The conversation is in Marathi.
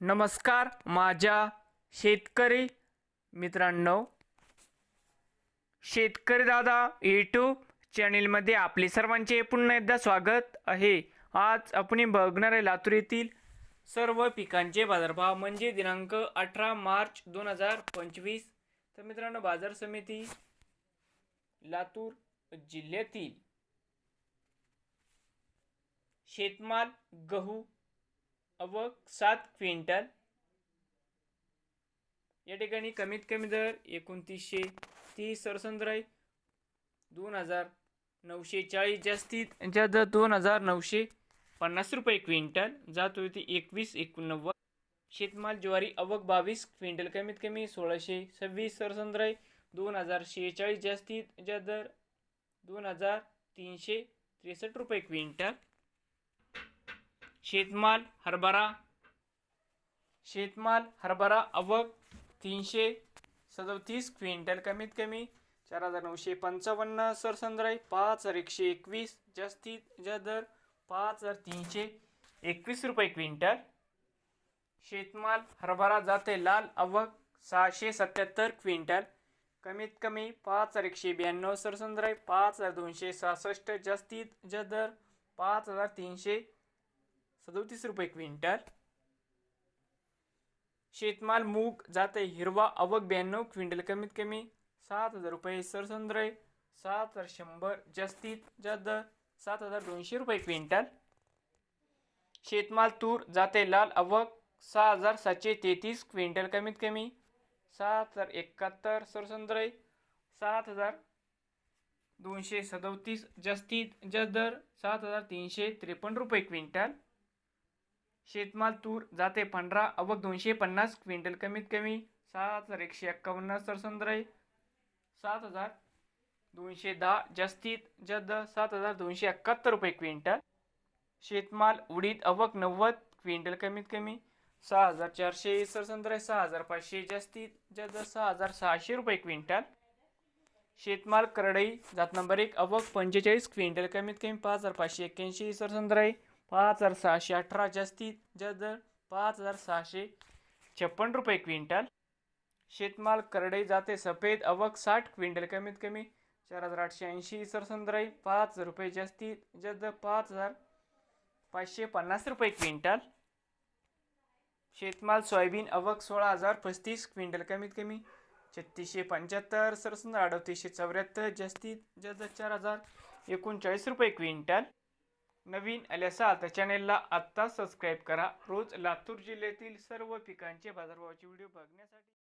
नमस्कार माझ्या शेतकरी मित्रांनो. शेतकरी दादा यूट्यूब चॅनेलमध्ये आपले सर्वांचे पुन्हा एकदा स्वागत आहे. आज आपण बघणार आहे लातूर येथील सर्व पिकांचे बाजारभाव म्हणजे दिनांक अठरा मार्च दोन हजार पंचवीस. तर मित्रांनो बाजार समिती लातूर जिल्ह्यातील शेतमाल गहू अवक सात क्विंटल. या ठिकाणी कमीत कमी दर एकोणतीसशे तीस सरसंद्र दोन हजार नऊशे चाळीस जास्तीत ज्या दर दोन हजार नऊशे पन्नास रुपये क्विंटल. जात होती एकवीस एकोणनव्वद. शेतमाल ज्वारी अवक बावीस क्विंटल कमीत कमी सोळाशे सव्वीस सरसंद्र दोन हजार शेहेचाळीस जास्तीत ज्या दर दोन हजार तीनशे त्रेसष्ट रुपये क्विंटल. शेतमाल हरभरा. शेतमाल हरभरा अवक तीनशे सदतीस क्विंटल कमीत कमी चार हजार नऊशे पंचावन्न सरसंद्राई पाच हजार एकशे एकवीस जास्तीत जास्त दर पाच हजार तीनशे एकवीस रुपये क्विंटल. शेतमाल हरभरा जाते लाल अवक सहाशे सत्याहत्तर क्विंटल. कमीत कमी पाच हजार एकशे ब्याण्णव सरसंद्राई पाच हजार दोनशे सहासष्ट जास्तीत जास्त दर पाच हजार तीनशे सदोतीस रुपये क्विंटल. शेतमाल मूग जाते हिरवा अवक ब्याण्णव क्विंटल कमीत कमी सात हजार रुपये सरसंद्रय सात हजार शंभर जास्तीत जास्त दर सात हजार दोनशे रुपये क्विंटल. शेतमाल तूर जाते लाल अवक सहा हजार सातशे तेहतीस क्विंटल कमीत कमी सात हजार एकाहत्तर सरसंद्रय सात हजार दोनशे सदोतीस जास्तीत जास्त दर सात हजार तीनशे त्रेपन्न रुपये क्विंटल. शेतमाल तूर जाते पंधरा अवघ दोनशे पन्नास क्विंटल कमीत कमी सात हजार एकशे एक्कावन्न सरसंद्र आहे सात हजार दोनशे दहा जास्तीत जास्त सात हजार दोनशे एकाहत्तर रुपये क्विंटल. शेतमाल उडीद अवक नव्वद क्विंटल कमीत कमी सहा हजार चारशे सरसंद्र सहा हजार पाचशे जास्तीत जास्त सहा हजार सहाशे रुपये क्विंटल. शेतमाल करडई जात नंबर एक अवक पंचेचाळीस क्विंटल कमीत कमी पाच हजार पाचशे एक्क्याऐंशी सरसंद्र आहे पाच हजार सहाशे अठरा जास्तीत जास्त दर पाच हजार सहाशे छप्पन्न रुपये क्विंटल. शेतमाल करडई जाते सफेद अवक साठ क्विंटल कमीत कमी चार हजार आठशे ऐंशी सरसंद्र पाच हजार रुपये जास्तीत जास्त पाच हजार पाचशे पन्नास रुपये क्विंटल. शेतमाल सोयाबीन अवक सोळा हजार पस्तीस क्विंटल कमीत कमी छत्तीसशे पंच्याहत्तर सरसंद्र अडतीसशे चौऱ्याहत्तर जास्तीत जास्त चार हजार एकोणचाळीस रुपये क्विंटल. नवीन आले असाल तर चॅनेलला आत्ता सबस्क्राईब करा. रोज लातूर जिल्ह्यातील सर्व पिकांचे बाजारभावाचे व्हिडिओ बघण्यासाठी